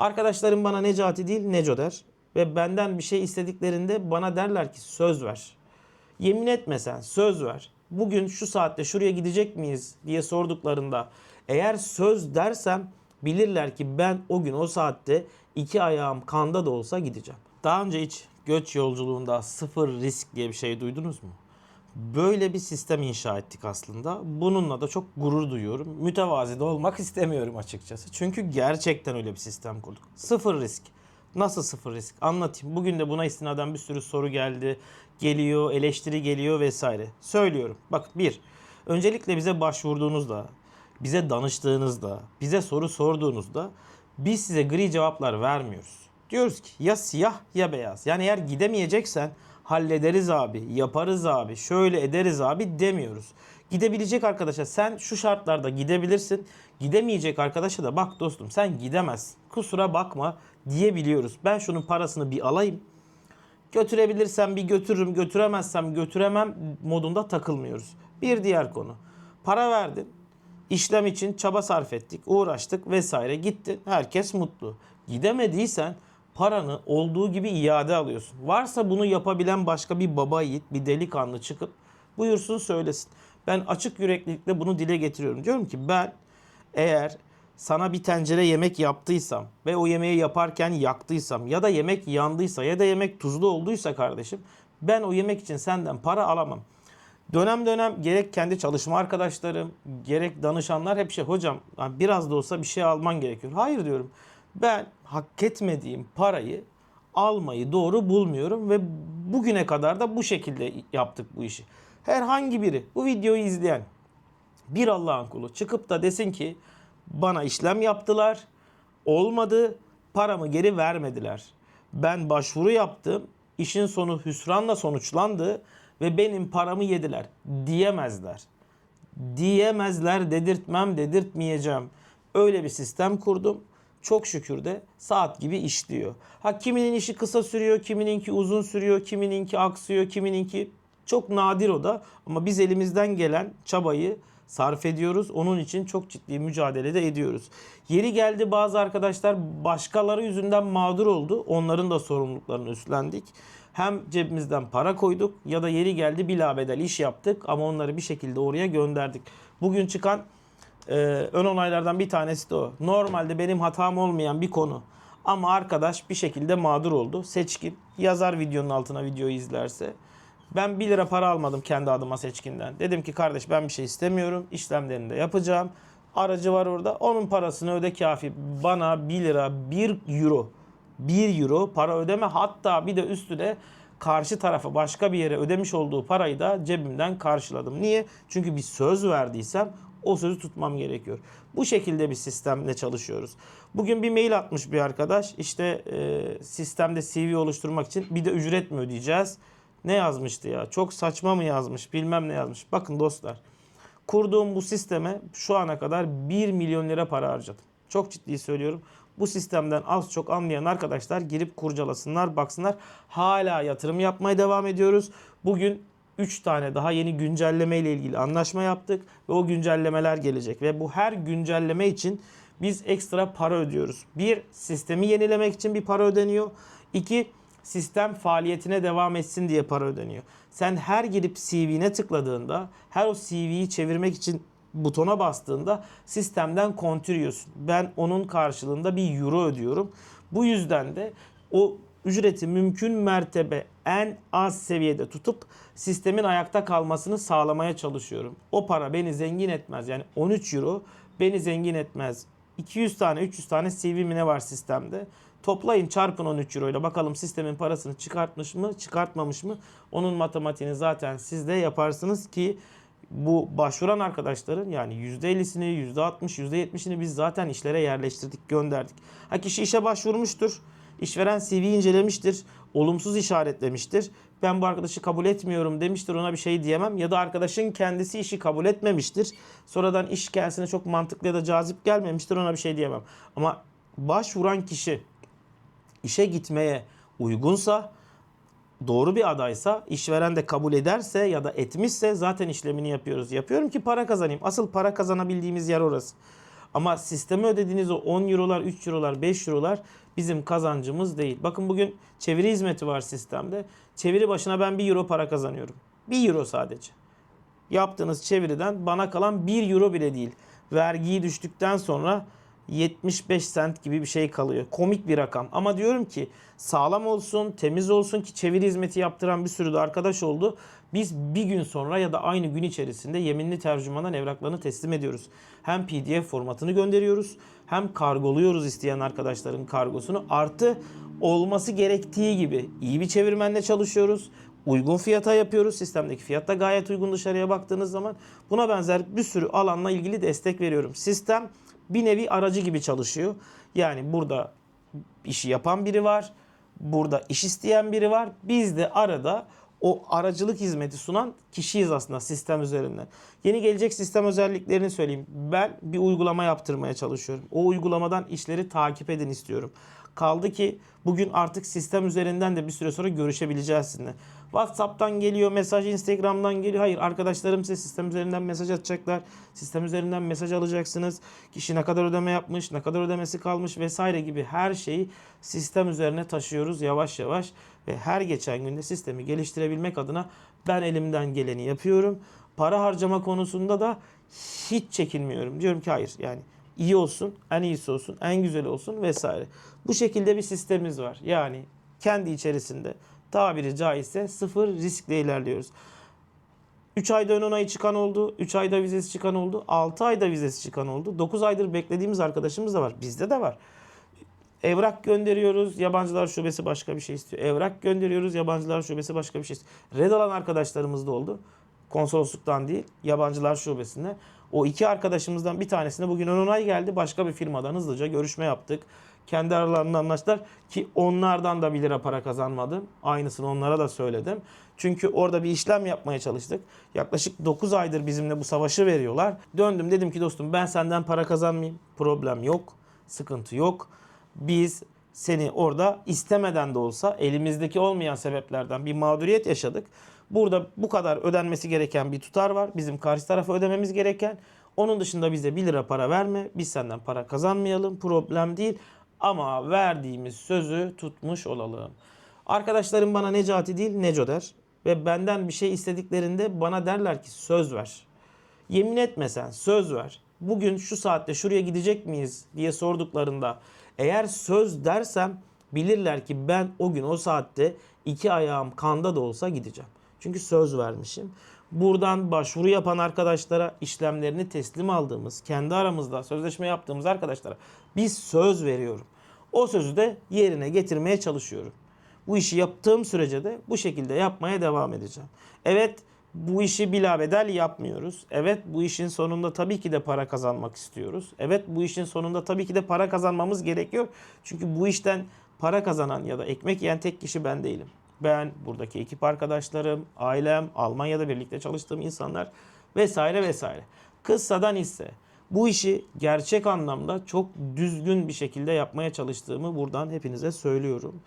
Arkadaşlarım bana Necati değil Neco der. Ve benden bir şey istediklerinde bana derler ki söz ver. Yemin etmesen söz ver. Bugün şu saatte şuraya gidecek miyiz diye sorduklarında eğer söz dersem bilirler ki ben o gün o saatte iki ayağım kanda da olsa gideceğim. Daha önce hiç göç yolculuğunda sıfır risk diye bir şey duydunuz mu? Böyle bir sistem inşa ettik aslında. Bununla da çok gurur duyuyorum. Mütevazi de olmak istemiyorum açıkçası. Çünkü gerçekten öyle bir sistem kurduk. Sıfır risk. Nasıl sıfır risk? Anlatayım. Bugün de buna istinaden bir sürü soru geldi. Geliyor, eleştiri geliyor vesaire. Söylüyorum. Bak bir, öncelikle bize başvurduğunuzda, bize danıştığınızda, bize soru sorduğunuzda biz size gri cevaplar vermiyoruz. Diyoruz ki ya siyah ya beyaz. Yani eğer gidemeyeceksen hallederiz abi, yaparız abi, şöyle ederiz abi demiyoruz. Gidebilecek arkadaşa sen şu şartlarda gidebilirsin. Gidemeyecek arkadaşa da bak dostum sen gidemezsin. Kusura bakma diyebiliyoruz. Ben şunun parasını bir alayım. Götürebilirsem bir götürürüm, götüremezsem götüremem modunda takılmıyoruz. Bir diğer konu. Para verdin. İşlem için çaba sarf ettik, uğraştık vesaire gitti. Herkes mutlu. Gidemediysen paranı olduğu gibi iade alıyorsun. Varsa bunu yapabilen başka bir baba yiğit, bir delikanlı çıkıp buyursun söylesin. Ben açık yüreklilikle bunu dile getiriyorum. Diyorum ki ben eğer sana bir tencere yemek yaptıysam ve o yemeği yaparken yaktıysam ya da yemek yandıysa ya da yemek tuzlu olduysa kardeşim ben o yemek için senden para alamam. Dönem dönem gerek kendi çalışma arkadaşlarım, gerek danışanlar hep şey hocam biraz da olsa bir şey alman gerekiyor. Hayır diyorum. Ben hak etmediğim parayı almayı doğru bulmuyorum ve bugüne kadar da bu şekilde yaptık bu işi. Herhangi biri bu videoyu izleyen bir Allah'ın kulu çıkıp da desin ki bana işlem yaptılar, olmadı, paramı geri vermediler. Ben başvuru yaptım, işin sonu hüsranla sonuçlandı ve benim paramı yediler diyemezler. Diyemezler dedirtmem dedirtmeyeceğim. Öyle bir sistem kurdum. Çok şükür de saat gibi işliyor. Ha kiminin işi kısa sürüyor, kimininki uzun sürüyor, kimininki aksıyor, kimininki çok nadir o da ama biz elimizden gelen çabayı sarf ediyoruz. Onun için çok ciddi mücadele de ediyoruz. Yeri geldi bazı arkadaşlar başkaları yüzünden mağdur oldu. Onların da sorumluluklarını üstlendik. Hem cebimizden para koyduk ya da yeri geldi bilabedel iş yaptık ama onları bir şekilde oraya gönderdik. Bugün çıkan e, ön onaylardan bir tanesi de o. Normalde benim hatam olmayan bir konu. Ama arkadaş bir şekilde mağdur oldu. Seçkin yazar videonun altına videoyu izlerse. Ben 1 lira para almadım kendi adıma seçkinden. Dedim ki kardeş ben bir şey istemiyorum. İşlemlerini de yapacağım. Aracı var orada. Onun parasını öde kafi. Bana 1 lira 1 euro 1 euro para ödeme hatta bir de üstüne karşı tarafa başka bir yere ödemiş olduğu parayı da cebimden karşıladım. Niye? Çünkü bir söz verdiysem o sözü tutmam gerekiyor. Bu şekilde bir sistemle çalışıyoruz. Bugün bir mail atmış bir arkadaş. İşte e, sistemde CV oluşturmak için bir de ücret mi ödeyeceğiz? Ne yazmıştı ya? Çok saçma mı yazmış? Bilmem ne yazmış. Bakın dostlar. Kurduğum bu sisteme şu ana kadar 1 milyon lira para harcadım. Çok ciddi söylüyorum. Bu sistemden az çok anlayan arkadaşlar girip kurcalasınlar, baksınlar. Hala yatırım yapmaya devam ediyoruz. Bugün 3 tane daha yeni güncelleme ile ilgili anlaşma yaptık ve o güncellemeler gelecek ve bu her güncelleme için biz ekstra para ödüyoruz. Bir, sistemi yenilemek için bir para ödeniyor. İki, sistem faaliyetine devam etsin diye para ödeniyor. Sen her girip CV'ne tıkladığında, her o CV'yi çevirmek için butona bastığında sistemden kontürüyorsun. Ben onun karşılığında bir euro ödüyorum. Bu yüzden de o ücreti mümkün mertebe en az seviyede tutup sistemin ayakta kalmasını sağlamaya çalışıyorum. O para beni zengin etmez. Yani 13 euro beni zengin etmez. 200 tane 300 tane CV ne var sistemde? Toplayın çarpın 13 euro ile bakalım sistemin parasını çıkartmış mı çıkartmamış mı? Onun matematiğini zaten siz de yaparsınız ki bu başvuran arkadaşların yani %50'sini, %60, %70'ini biz zaten işlere yerleştirdik, gönderdik. Ha kişi işe başvurmuştur. İşveren CV incelemiştir. Olumsuz işaretlemiştir. Ben bu arkadaşı kabul etmiyorum demiştir. Ona bir şey diyemem. Ya da arkadaşın kendisi işi kabul etmemiştir. Sonradan iş kendisine çok mantıklı ya da cazip gelmemiştir. Ona bir şey diyemem. Ama başvuran kişi işe gitmeye uygunsa doğru bir adaysa, işveren de kabul ederse ya da etmişse zaten işlemini yapıyoruz. Yapıyorum ki para kazanayım. Asıl para kazanabildiğimiz yer orası. Ama sisteme ödediğiniz o 10 eurolar, 3 eurolar, 5 eurolar bizim kazancımız değil. Bakın bugün çeviri hizmeti var sistemde. Çeviri başına ben 1 euro para kazanıyorum. 1 euro sadece. Yaptığınız çeviriden bana kalan 1 euro bile değil. Vergiyi düştükten sonra 75 sent gibi bir şey kalıyor. Komik bir rakam. Ama diyorum ki sağlam olsun, temiz olsun ki çeviri hizmeti yaptıran bir sürü de arkadaş oldu. Biz bir gün sonra ya da aynı gün içerisinde yeminli tercümandan evraklarını teslim ediyoruz. Hem PDF formatını gönderiyoruz hem kargoluyoruz isteyen arkadaşların kargosunu. Artı olması gerektiği gibi iyi bir çevirmenle çalışıyoruz. Uygun fiyata yapıyoruz. Sistemdeki fiyat da gayet uygun dışarıya baktığınız zaman. Buna benzer bir sürü alanla ilgili destek veriyorum. Sistem bir nevi aracı gibi çalışıyor. Yani burada işi yapan biri var. Burada iş isteyen biri var. Biz de arada o aracılık hizmeti sunan kişiyiz aslında sistem üzerinden. Yeni gelecek sistem özelliklerini söyleyeyim. Ben bir uygulama yaptırmaya çalışıyorum. O uygulamadan işleri takip edin istiyorum. Kaldı ki bugün artık sistem üzerinden de bir süre sonra görüşebileceğiz sizinle. WhatsApp'tan geliyor mesaj, Instagram'dan geliyor. Hayır arkadaşlarım size sistem üzerinden mesaj atacaklar. Sistem üzerinden mesaj alacaksınız. Kişi ne kadar ödeme yapmış, ne kadar ödemesi kalmış vesaire gibi her şeyi sistem üzerine taşıyoruz yavaş yavaş. Ve her geçen günde sistemi geliştirebilmek adına ben elimden geleni yapıyorum. Para harcama konusunda da hiç çekinmiyorum. Diyorum ki hayır yani iyi olsun, en iyisi olsun, en güzeli olsun vesaire. Bu şekilde bir sistemimiz var. Yani kendi içerisinde tabiri caizse sıfır riskle ilerliyoruz. 3 ayda ön onayı çıkan oldu. 3 ayda vizesi çıkan oldu. 6 ayda vizesi çıkan oldu. 9 aydır beklediğimiz arkadaşımız da var. Bizde de var. Evrak gönderiyoruz. Yabancılar şubesi başka bir şey istiyor. Evrak gönderiyoruz. Yabancılar şubesi başka bir şey istiyor. Red alan arkadaşlarımız da oldu. Konsolosluktan değil, yabancılar şubesinde. O iki arkadaşımızdan bir tanesine bugün ön onay geldi. Başka bir firmadan hızlıca görüşme yaptık. Kendi aralarında anlaştılar ki onlardan da 1 lira para kazanmadım. Aynısını onlara da söyledim. Çünkü orada bir işlem yapmaya çalıştık. Yaklaşık 9 aydır bizimle bu savaşı veriyorlar. Döndüm dedim ki dostum ben senden para kazanmayayım. Problem yok. Sıkıntı yok. Biz seni orada istemeden de olsa elimizdeki olmayan sebeplerden bir mağduriyet yaşadık. Burada bu kadar ödenmesi gereken bir tutar var. Bizim karşı tarafa ödememiz gereken. Onun dışında bize 1 lira para verme. Biz senden para kazanmayalım. Problem değil. Ama verdiğimiz sözü tutmuş olalım. Arkadaşlarım bana Necati değil Neco der. Ve benden bir şey istediklerinde bana derler ki söz ver. Yemin etmesen söz ver. Bugün şu saatte şuraya gidecek miyiz diye sorduklarında eğer söz dersem bilirler ki ben o gün o saatte iki ayağım kanda da olsa gideceğim. Çünkü söz vermişim. Buradan başvuru yapan arkadaşlara işlemlerini teslim aldığımız, kendi aramızda sözleşme yaptığımız arkadaşlara biz söz veriyorum. O sözü de yerine getirmeye çalışıyorum. Bu işi yaptığım sürece de bu şekilde yapmaya devam edeceğim. Evet bu işi bilabedel yapmıyoruz. Evet bu işin sonunda tabii ki de para kazanmak istiyoruz. Evet bu işin sonunda tabii ki de para kazanmamız gerekiyor. Çünkü bu işten para kazanan ya da ekmek yiyen tek kişi ben değilim. Ben, buradaki ekip arkadaşlarım, ailem, Almanya'da birlikte çalıştığım insanlar vesaire vesaire. Kıssadan ise bu işi gerçek anlamda çok düzgün bir şekilde yapmaya çalıştığımı buradan hepinize söylüyorum.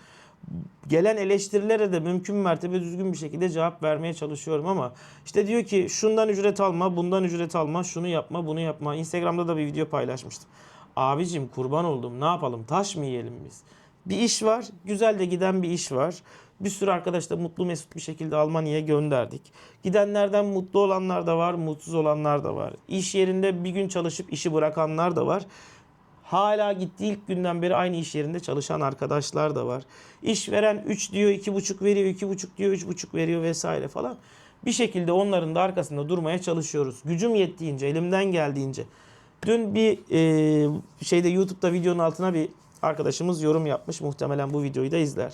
Gelen eleştirilere de mümkün mertebe düzgün bir şekilde cevap vermeye çalışıyorum ama işte diyor ki şundan ücret alma, bundan ücret alma, şunu yapma, bunu yapma. Instagram'da da bir video paylaşmıştım. Abicim kurban oldum ne yapalım taş mı yiyelim biz? Bir iş var, güzel de giden bir iş var. Bir sürü arkadaş da mutlu mesut bir şekilde Almanya'ya gönderdik. Gidenlerden mutlu olanlar da var, mutsuz olanlar da var. İş yerinde bir gün çalışıp işi bırakanlar da var. Hala gittiği ilk günden beri aynı iş yerinde çalışan arkadaşlar da var. İşveren 3 diyor 2,5 veriyor, 2,5 diyor 3,5 veriyor vesaire falan. Bir şekilde onların da arkasında durmaya çalışıyoruz. Gücüm yettiğince, elimden geldiğince. Dün bir e, şeyde YouTube'da videonun altına bir arkadaşımız yorum yapmış. Muhtemelen bu videoyu da izler.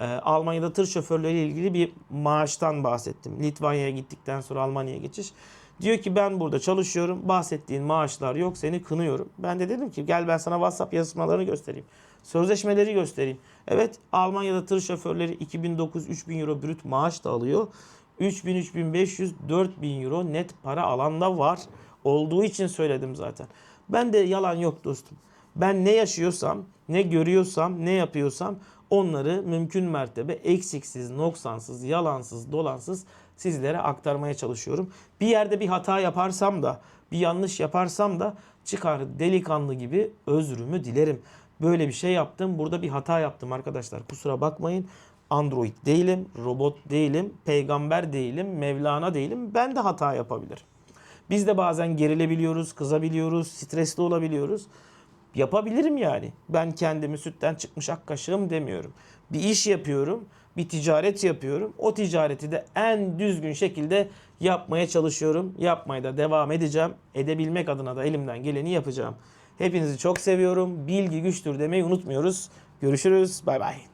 Ee, Almanya'da tır şoförleri ilgili bir maaştan bahsettim. Litvanya'ya gittikten sonra Almanya'ya geçiş. Diyor ki ben burada çalışıyorum. Bahsettiğin maaşlar yok. Seni kınıyorum. Ben de dedim ki gel ben sana WhatsApp yazışmalarını göstereyim. Sözleşmeleri göstereyim. Evet Almanya'da tır şoförleri 2009-3000 euro brüt maaş da alıyor. 3000, 3500, 4000 euro net para alan da var. Olduğu için söyledim zaten. Ben de yalan yok dostum. Ben ne yaşıyorsam, ne görüyorsam, ne yapıyorsam onları mümkün mertebe eksiksiz, noksansız, yalansız, dolansız sizlere aktarmaya çalışıyorum. Bir yerde bir hata yaparsam da, bir yanlış yaparsam da çıkar delikanlı gibi özrümü dilerim. Böyle bir şey yaptım. Burada bir hata yaptım arkadaşlar. Kusura bakmayın. Android değilim, robot değilim, peygamber değilim, Mevlana değilim. Ben de hata yapabilirim. Biz de bazen gerilebiliyoruz, kızabiliyoruz, stresli olabiliyoruz. Yapabilirim yani. Ben kendimi sütten çıkmış ak kaşığım demiyorum. Bir iş yapıyorum, bir ticaret yapıyorum. O ticareti de en düzgün şekilde yapmaya çalışıyorum. Yapmaya da devam edeceğim. Edebilmek adına da elimden geleni yapacağım. Hepinizi çok seviyorum. Bilgi güçtür demeyi unutmuyoruz. Görüşürüz. Bay bay.